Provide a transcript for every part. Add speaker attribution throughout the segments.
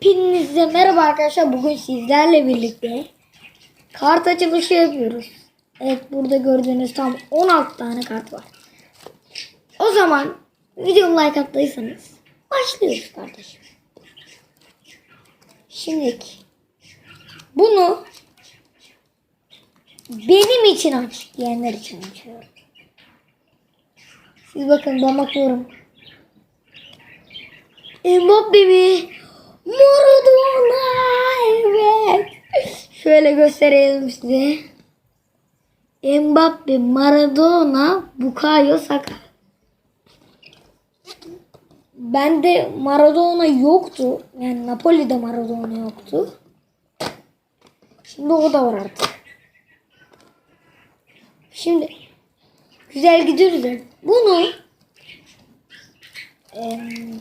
Speaker 1: Hepinize merhaba arkadaşlar. Bugün sizlerle birlikte kart açılışı yapıyoruz. Evet burada gördüğünüz tam 16 tane kart var. O zaman videomu like attıysanız başlıyoruz kardeşim. Şimdi bunu benim için aç diyenler için açıyorum. Siz bakın ben bakıyorum. Mbappe mi? Maradona evet. Şöyle gösterelim size. Mbappe, Maradona, Bukayo Saka. Bende Maradona yoktu. Yani Napoli'de Maradona yoktu. Şimdi o da var artık. Şimdi güzel gidiyoruz. Bunu em,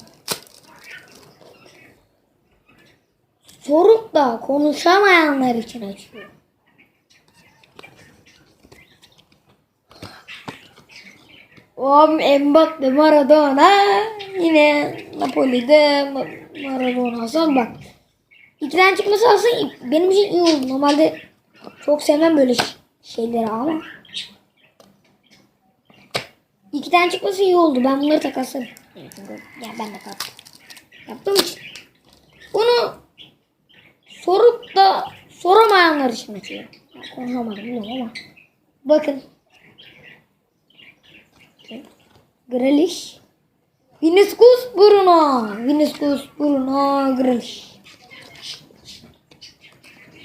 Speaker 1: sorup da konuşamayanlar için açıyorum. Om Mbappe Maradona yine Napoli'de Ma- Maradona son bak. İkiden çıkması aslında benim için iyi oldu. Normalde çok sevmem böyle şeyleri ama. İki tane çıkması iyi oldu. Ben bunları takaslarım. Ya ben de kaptım. Yaptığım için. Bunu sorup da soramayanlar için açıyorum. Ya, Konuşamadım bilmiyorum ama. Bakın. Grealish. Vinicius Bruno. Vinicius Bruno Grealish.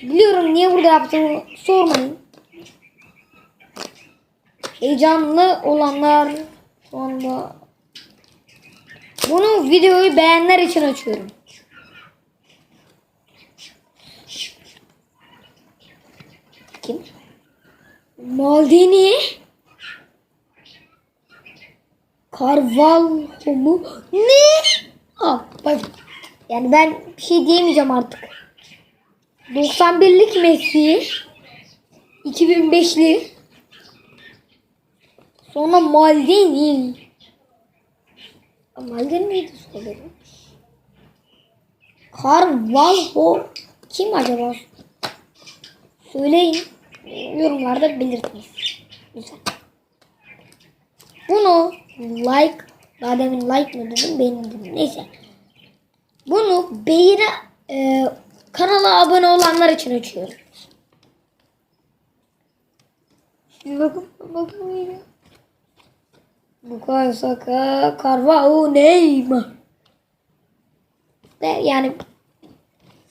Speaker 1: Biliyorum niye burada yaptığımı sormayın. Heyecanlı olanlar şu anda bunu videoyu beğenenler için açıyorum. Kim? Maldini. Carvalho mu? Ne? Bak. Yani ben bir şey diyemeyeceğim artık. 91'lik Messi. 2005'li. Sonra Maldini. Maldini neydi soruları? Carvalho. Kim acaba? Söyleyin. Yorumlarda belirtiniz. Lütfen. Bunu like daha demin like mı dedim dedim. Neyse. Bunu beğeni e, kanala abone olanlar için açıyorum. Şimdi bakın bakın yine. Bukayo Saka, Carvalho, Neymar. De, yani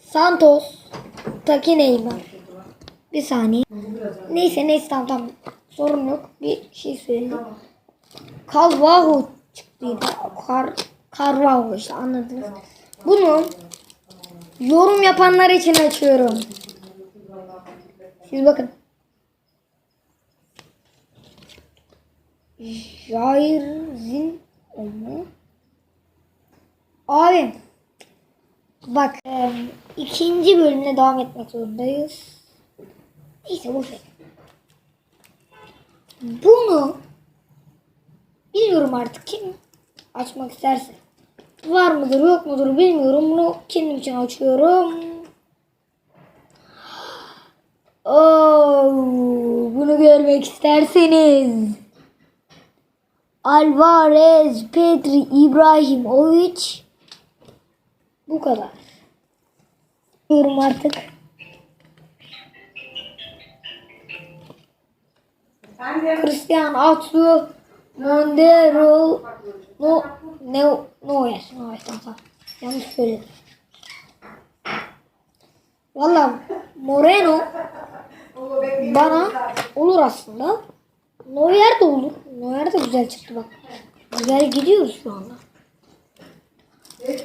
Speaker 1: Santos, Taki Neymar. Bir saniye. Neyse neyse tamam tamam. Sorun yok. Bir şey söyleyeyim. Carvalho çıktıydı. Kar, Carvalho işte anladınız. Bunu yorum yapanlar için açıyorum. Siz bakın. Jair Zin mu? Abi bak e, ikinci bölümle devam etmek zorundayız. Neyse boş ver. Bunu bilmiyorum artık kim açmak isterse. Var mıdır yok mudur bilmiyorum. Bunu kendim için açıyorum. Oo, bunu görmek isterseniz. Alvarez, Pedri, İbrahimovic. Bu kadar. Bilmiyorum artık. Cristiano Atsu, Mondero, no, ne, Neuer, Neuer, tamam. Yanlış söyledim. Valla Moreno bana olur aslında. Neuer de olur. Neuer de güzel çıktı bak. Güzel gidiyoruz şu anda.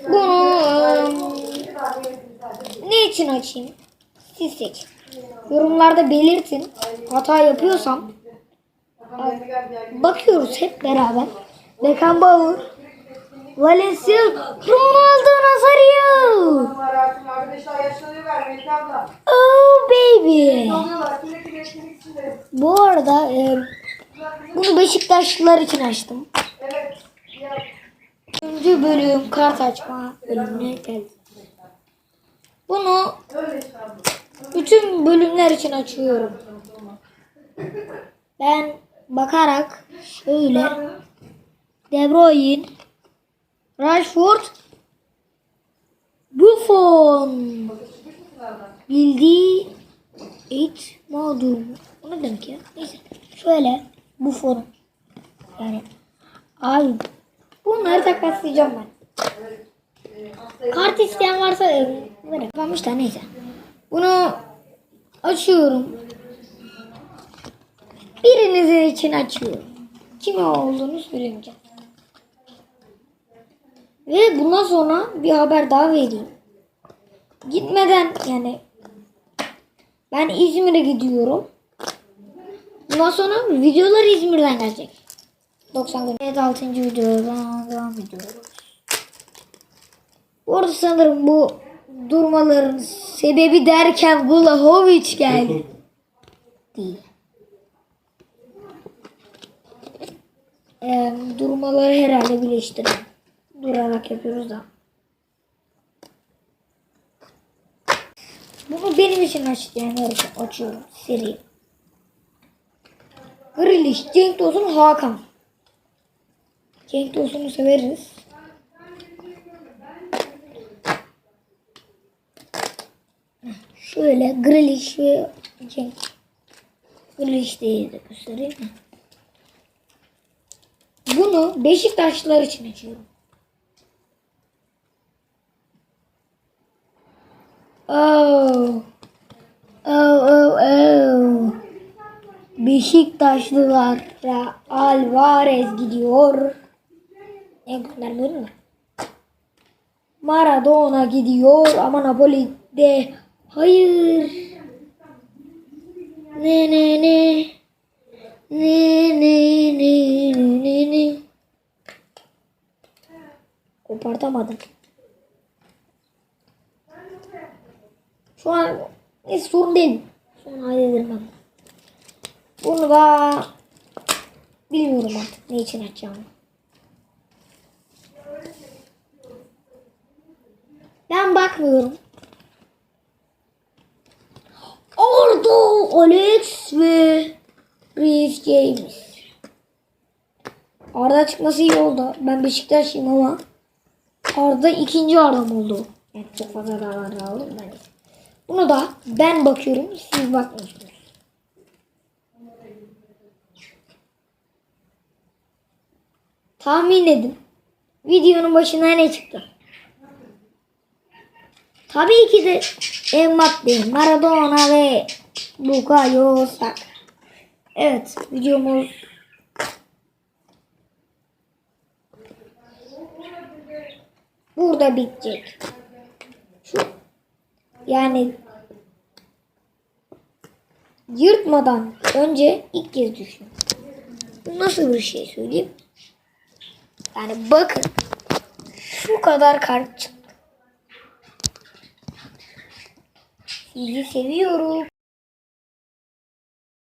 Speaker 1: Bunu eee, ne için açayım? Siz seçin. Yorumlarda belirtin. Hata yapıyorsam bakıyoruz hep beraber. Beckenbauer, Valencia, Ronaldo Nazario.
Speaker 2: Arkadaşlar yaşlanıyorlar Melike abla.
Speaker 1: Oh baby. Bu arada e, bunu Beşiktaşlılar için açtım.
Speaker 2: Evet.
Speaker 1: Üçüncü bölüm kart açma bölümüne geldik. Bunu bütün bölümler için açıyorum. Ben bakarak şöyle De Bruyne, Rashford, Buffon bildiği it mağdur mu? O ne demek ya? Neyse. Şöyle Buffon yani abi bunları takaslayacağım ben. Kart isteyen varsa verin. Kalmış da neyse. Bunu açıyorum. Birinizin için açıyorum. Kime olduğunu söylemeyeceğim. Ve bundan sonra bir haber daha vereyim. Gitmeden yani ben İzmir'e gidiyorum. Bundan sonra videolar İzmir'den gelecek. 90 gün. Evet 6. videodan devam ediyoruz. Bu arada sanırım bu durmaların sebebi derken Vlahovic geldi. Değil. Ee, durmaları herhalde birleştirin. Durarak yapıyoruz da. Bunu benim için açacayanlar için açıyorum. Seri. Grealish, Cenk Tosun, Hakan. Cenk Tosun'u severiz. Şöyle Grealish ve Cenk. Grealish değil de göstereyim mi? Bunu Beşiktaşlılar için açıyorum. Oh. Oh oh oh. Beşiktaşlılara Alvarez gidiyor. Ne göndermiyorum mu? Maradona gidiyor ama Napoli'de hayır. Ne ne ne. Ne ne ne ne ne. Kopartamadım. Şu an ne sorun değil. Sonra hallederim ben. Bunu da bilmiyorum artık ne için açacağımı. Ben bakmıyorum. Orada Alex ve Reece James. Arda çıkması iyi oldu. Ben Beşiktaşlıyım ama Arda ikinci Arda'm oldu. Yani çok fazla daha oğlum ben. Bunu da ben bakıyorum. Siz bakmıyorsunuz. Tahmin edin. Videonun başına ne çıktı? Tabii ki de Mbappe, Maradona ve Bukayo Saka. Evet videomuz burada bitecek. Şu yani yırtmadan önce ilk kez düşün. Bu nasıl bir şey söyleyeyim? Yani bakın şu kadar kart çıktı. Sizi seviyorum.